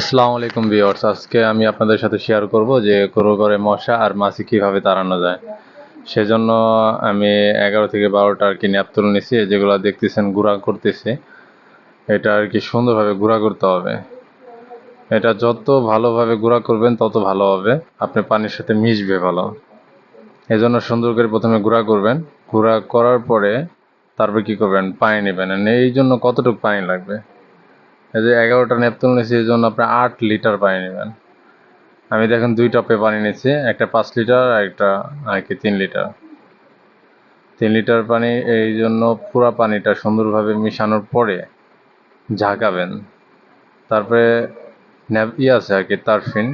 আসসালামু আলাইকুম ভিউয়ার্স। আজকে আমি আপনাদের সাথে শেয়ার করব যে গরু ঘরে মশা আর মাছি কীভাবে তাড়ানো যায়। সেজন্য আমি এগারো থেকে বারোটা আর কি ন্যাপ তুলে নিছি, যেগুলো দেখতেছেন গুঁড়া করতেছি। এটা আর কি সুন্দরভাবে গুঁড়া করতে হবে। এটা যত ভালোভাবে গুঁড়া করবেন, তত ভালো হবে। আপনি পানির সাথে মিশবে ভালো। এই জন্য সুন্দর করে প্রথমে গুঁড়া করবেন। গুঁড়া করার পরে তারপর কি করবেন? পানি নেবেন। এই জন্য কতটুকু পানি লাগবে? এই যে এগারোটা নেপতুল নিয়েছি, এই জন্য আপনি আট লিটার পানি নেবেন। আমি দেখেন দুই টপে পানি নিয়েছি, একটা পাঁচ লিটার আর একটা আর কি তিন লিটার তিন লিটার পানি, এই জন্য পুরো পানিটা সুন্দরভাবে মিশানোর পরে ঝাঁকাবেন। তারপরে ন্যাপ, ই আছে আর কি তারফিন,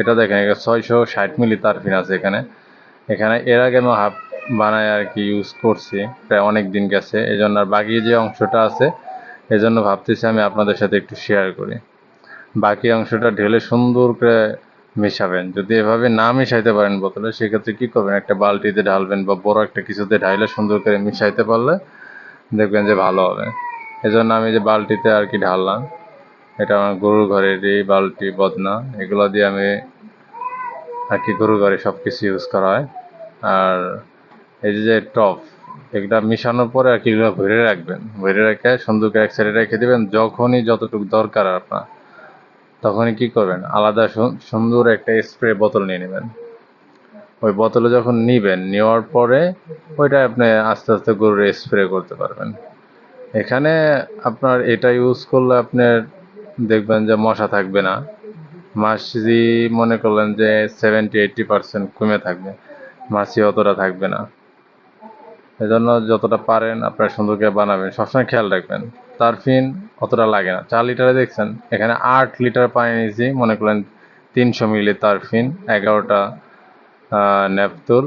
এটা দেখেন এখানে ছয়শো ষাট মিলি তারফিন আছে এখানে। এখানে এর আগে আমি হাফ বানায় আর কি ইউজ করছি, প্রায় অনেক দিন গেছে এই জন্য আর বাকি যে অংশটা আছে এজন্য ভাবতেছি আমি আপনাদের সাথে একটু শেয়ার করি। বাকি অংশটা ঢেলে সুন্দর করে মেশাবেন। যদি এভাবে না মিশাইতে পারেন বোতলে, সেক্ষেত্রে কী করবেন? একটা বালতিতে ঢালবেন বা বড় একটা কিছুতে ঢাইলে সুন্দর করে মিশাইতে পারলে দেখবেন যে ভালো হবে। এজন্য আমি যে বালতিতে আর কি ঢাললাম, এটা আমার গরুর ঘরের এই বালতি, বদনা, এগুলো দিয়ে আমি আর কি গরুর ঘরে সব কিছু ইউজ করা হয়। আর এই যে টপ এটা মিশানোর পরে আর কি ভরে রাখবেন। ভরে রেখে সুন্দর এক সাইডে রেখে দেবেন, যখনই যতটুকু দরকার আপনার। তখনই কি করবেন? আলাদা সুন্দর একটা স্প্রে বোতল নিয়ে নেবেন। ওই বোতলে যখন নিবেন, নেওয়ার পরে ওইটা আপনি আস্তে আস্তে গরুর স্প্রে করতে পারবেন। এখানে আপনার এটা ইউজ করলে আপনার দেখবেন যে মশা থাকবে না। মাসি মনে করলেন যে সেভেন্টি এইটটি পার্সেন্ট কমে থাকবে। মাছি অতটা থাকবে না। এজন্য যতটা পারেন আপনারা সুন্দর করে বানাবেন। সবসময় খেয়াল রাখবেন। তারফিন অতটা লাগে না। চার লিটারে দেখছেন, এখানে আট লিটার পানি নিয়েছি। মনে করেন তিনশো মিলি তারফিন, এগারোটা ন্যাপতুল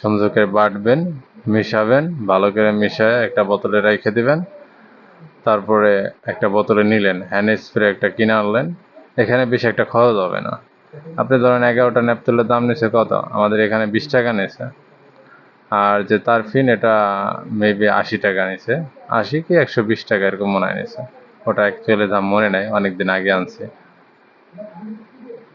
সুন্দর করে বাটবেন, মিশাবেন, ভালো করে মিশায় একটা বোতলে রেখে দিবেন। তারপরে একটা বোতলে নিলেন হ্যান্ড স্প্রে একটা কিনে আনলেন। এখানে বেশি একটা খরচ হবে না। আপনি ধরেন এগারোটা ন্যাপতুলের দাম নিচ্ছে কত? আমাদের এখানে বিশ টাকা নিয়েছে। আর যে তার ফিন এটা মেবি আশি টাকা নিছে। আশি কি একশো বিশ টাকা এরকম মনে হয় নিছে। ওটা অ্যাকচুয়ালি দাম মনে নেই, অনেকদিন আগে আনছে।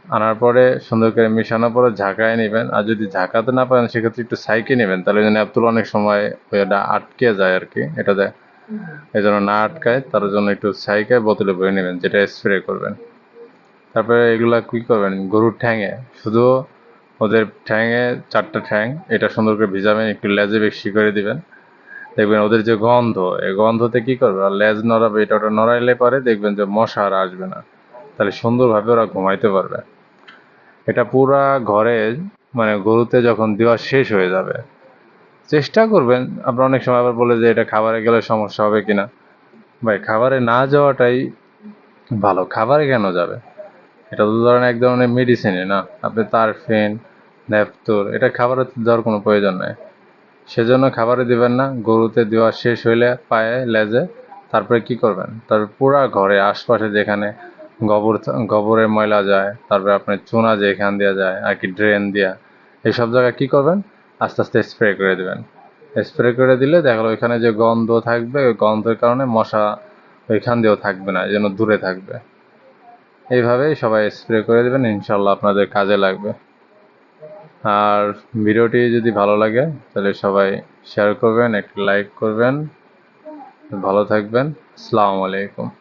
আনার পরে সুন্দর করে মিশানোর পরে ঝাঁকায় নেবেন। আর যদি ঝাঁকাতে না পারেন, সেক্ষেত্রে একটু সাইকে নেবেন। তাহলে যেন আব্দুল অনেক সময় ওইটা আটকে যায় আর কি। এটা দেয় এই জন্য না আটকায়, তার জন্য একটু সাইকায় বোতলে ভরে নেবেন, যেটা স্প্রে করবেন। তারপরে এগুলা কী করবেন? গরুর ঠ্যাঙে। শুধু ওদের ঠ্যাঙে চারটা ঠ্যাং, এটা সুন্দর করে ভিজাবেন, একটু লেজে বেশি করে দিবেন। দেখবেন ওদের যে গন্ধ, এই গন্ধতে কি করবে? আর লেজ নড়াবে, এটা ওটা নড়াইলে পরে দেখবেন যে মশা আর আসবে না। তাহলে সুন্দরভাবে ওরা ঘুমাইতে পারবে। এটা পুরা ঘরে মানে গরুতে যখন দেওয়া শেষ হয়ে যাবে, চেষ্টা করবেন। আপনার অনেক সময় আবার বলে যে এটা খাবারে গেলে সমস্যা হবে কিনা। ভাই, খাবারে না যাওয়াটাই ভালো। খাবারে কেন যাবে? এটা তো ধরেন এক ধরনের মেডিসিনই না। আপনি তার ফেন ন্যাপতোর এটা খাবারে দেওয়ার কোনো প্রয়োজন নেই। সেজন্য খাবারে দিবেন না, গরুতে দেওয়া শেষ হইলে পায়ে লেজে, তারপরে কি করবেন? তারপর পুরা ঘরে, আশপাশে যেখানে গোবর গোবরের ময়লা যায়, তারপরে আপনার চুনা যেখান দেওয়া যায়, আর কি ড্রেন দেওয়া এইসব জায়গায় কী করবেন? আস্তে আস্তে স্প্রে করে দেবেন। স্প্রে করে দিলে দেখা ওইখানে যে গন্ধ থাকবে, ওই গন্ধের কারণে মশা ওইখান দিয়েও থাকবে না জন্য দূরে থাকবে। এইভাবেই সবাই স্প্রে করে দেবেন, ইনশাল্লাহ আপনাদের কাজে লাগবে। আর ভিডিওটি যদি ভালো লাগে, তাহলে সবাই শেয়ার করবেন, একটা লাইক করবেন। ভালো থাকবেন। আসসালামু আলাইকুম।